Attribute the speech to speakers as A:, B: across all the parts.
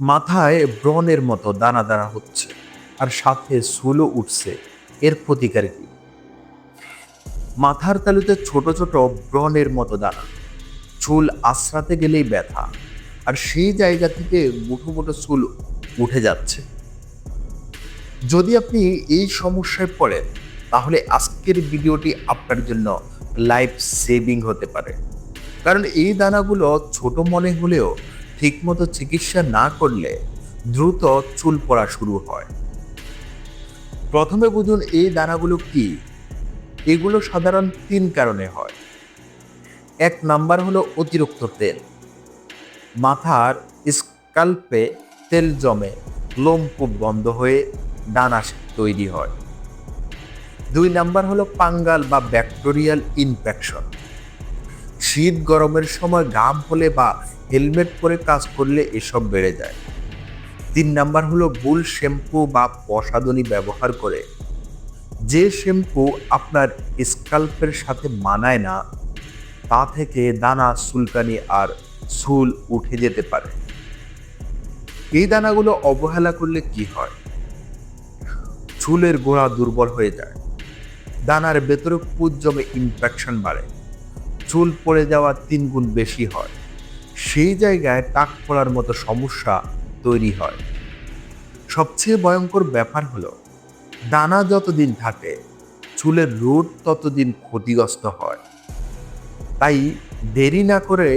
A: মাথায় ব্রণের মতো দানা দানা হচ্ছে আর সাথে চুলও উঠছে। এর প্রতিকার কি? মাথার তালুতে ছোট ছোট ব্রণের মতো দানা। চুল আশ্রাতে গেলেই ব্যথা আর সেই জায়গা থেকে মুঠো মুঠো চুল উঠে যাচ্ছে। যদি আপনি এই সমস্যায় পড়েন, তাহলে আজকের ভিডিওটি আপনার জন্য লাইফ সেভিং হতে পারে। কারণ এই দানাগুলো ছোট মনে হলেও ঠিকমতো চিকিৎসা না করলে দ্রুত চুল পড়া শুরু হয়। প্রথমে বুঝুন এই দানাগুলো কি? এগুলো সাধারণ তিন কারণে হয়। এক নাম্বার হলো অতিরিক্ত তেল। মাথার স্কাল্পে তেল জমে লোমকূপ বন্ধ হয়ে দানা তৈরি হয়। দুই নাম্বার হলো পাঙ্গাল বা ব্যাকটেরিয়াল ইনফেকশন। শীত গরমের সময় ঘাম হলে বা হেলমেট পরে কাজ করলে এসব বেড়ে যায়। তিন নাম্বার হলো ভুল শ্যাম্পু বা প্রসাধনী ব্যবহার করে। যে শ্যাম্পু আপনার স্কাল্পের সাথে মানায় না, তা থেকে দানা চুলকানি আর চুল উঠে যেতে পারে। এই দানাগুলো অবহেলা করলে কি হয়? চুলের গোড়া দুর্বল হয়ে যায়। দানার ভেতরে পুজ জমে ইনফেকশন বাড়ে। চুল পড়ে যাওয়া তিন গুণ বেশি হয়। সেই জায়গায় টাক পড়ার মতো সমস্যা তৈরি হয়। সবচেয়ে ভয়ঙ্কর ব্যাপার হলো, দানা যতদিন থাকে, চুলের রুট ততদিন ক্ষতিগ্রস্ত হয়। তাই দেরি না করে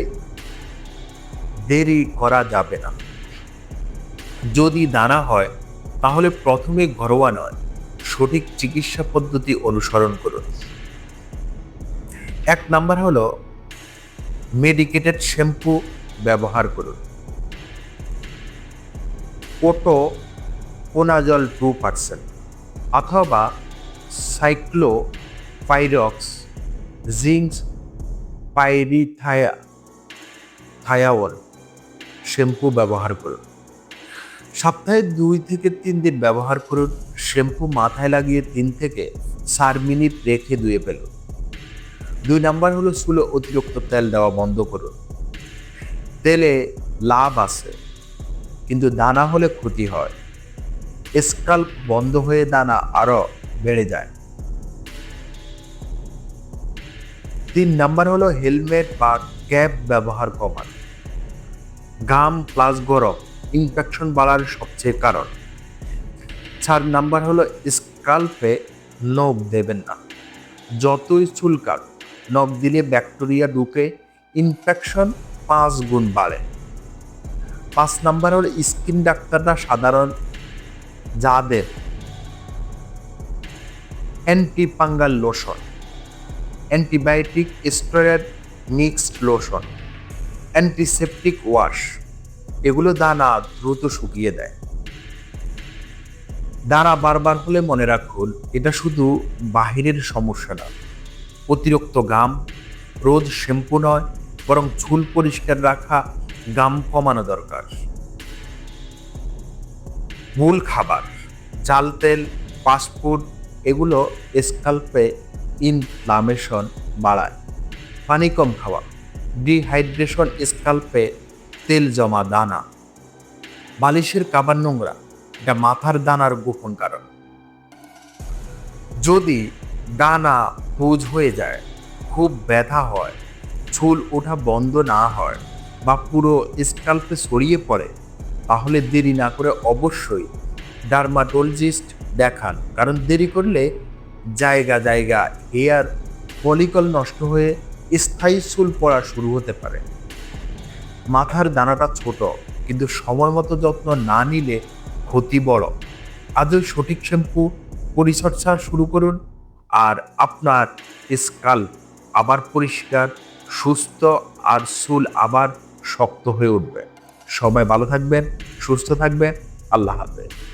A: দেরি করা যাবে না। যদি দানা হয়, তাহলে প্রথমে ঘরোয়া নয়, সঠিক চিকিৎসা পদ্ধতি অনুসরণ করুন। এক নাম্বার হলো মেডিকেটেড শ্যাম্পু ব্যবহার করুন। ওটো পোনাজল টু পার্সেন্ট অথবা সাইক্লো পাইরক্স জিঙ্কস পাইরিথায়া থায়াওল শ্যাম্পু ব্যবহার করুন। সপ্তাহে দুই থেকে তিন দিন ব্যবহার করুন শ্যাম্পু মাথায় লাগিয়ে তিন থেকে চার মিনিট রেখে ধুয়ে ফেলুন। দুই নাম্বার হলো চুলো অতিরিক্ত তেল দেওয়া বন্ধ করুন। তেলে লাভ আছে, কিন্তু দানা হলে ক্ষতি হয়। স্কাল্প বন্ধ হয়ে দানা আরও বেড়ে যায়। তিন নাম্বার হলো হেলমেট বা ক্যাপ ব্যবহার কমান। ঘাম প্লাস গরম, ইনফেকশন বাড়ার সবচেয়ে কারণ। চার নাম্বার হলো স্কাল্পে নখ দেবেন না। যতই চুলকান নখ দিলে ব্যাকটেরিয়া ঢুকে ইনফেকশন পাঁচ গুণ বাড়ে। পাঁচ নাম্বার হলো স্কিন ডাক্তাররা সাধারণ যাদের antifungal lotion antibiotic steroid mixed lotion antiseptic wash এগুলো দানা দ্রুত শুকিয়ে দেয়। দানা বারবার হলে মনে রাখুন, এটা শুধু বাহিরের সমস্যা না অতিরিক্ত গাম রোজ শ্যাম্পু নয়, বরং চুল পরিষ্কার রাখা, গাম কমানো দরকার। মূল খাবার, চাল, তেল ফাস্টফুড এগুলো স্কাল্পে ইনফ্লামেশন বাড়ায়। পানি কম খাওয়া, ডিহাইড্রেশন স্কাল্পে তেল জমা দানা। বালিশের কাবার নোংরা, এটা মাথার দানার গোপন কারণ। যদি দানা পুজ হয়ে যায়, খুব ব্যথা হয়, চুল ওঠা বন্ধ না হয় বা পুরো স্কাল্পে ছড়িয়ে পড়ে, তাহলে দেরি না করে অবশ্যই ডার্মাটোলজিস্ট দেখান। কারণ দেরি করলে জায়গা জায়গা হেয়ার ফলিকল নষ্ট হয়ে স্থায়ী চুল পড়া শুরু হতে পারে। মাথার দানাটা ছোট, কিন্তু সময় মতো যত্ন না নিলে ক্ষতি বড়। আজও সঠিক শ্যাম্পু, পরিচর্যা শুরু করুন। আর আপনার স্কাল আবার পরিষ্কার, সুস্থ আর চুল আবার শক্ত হয়ে উঠবে। সবাই ভালো থাকবেন, সুস্থ থাকবেন। আল্লাহ হাফেজ।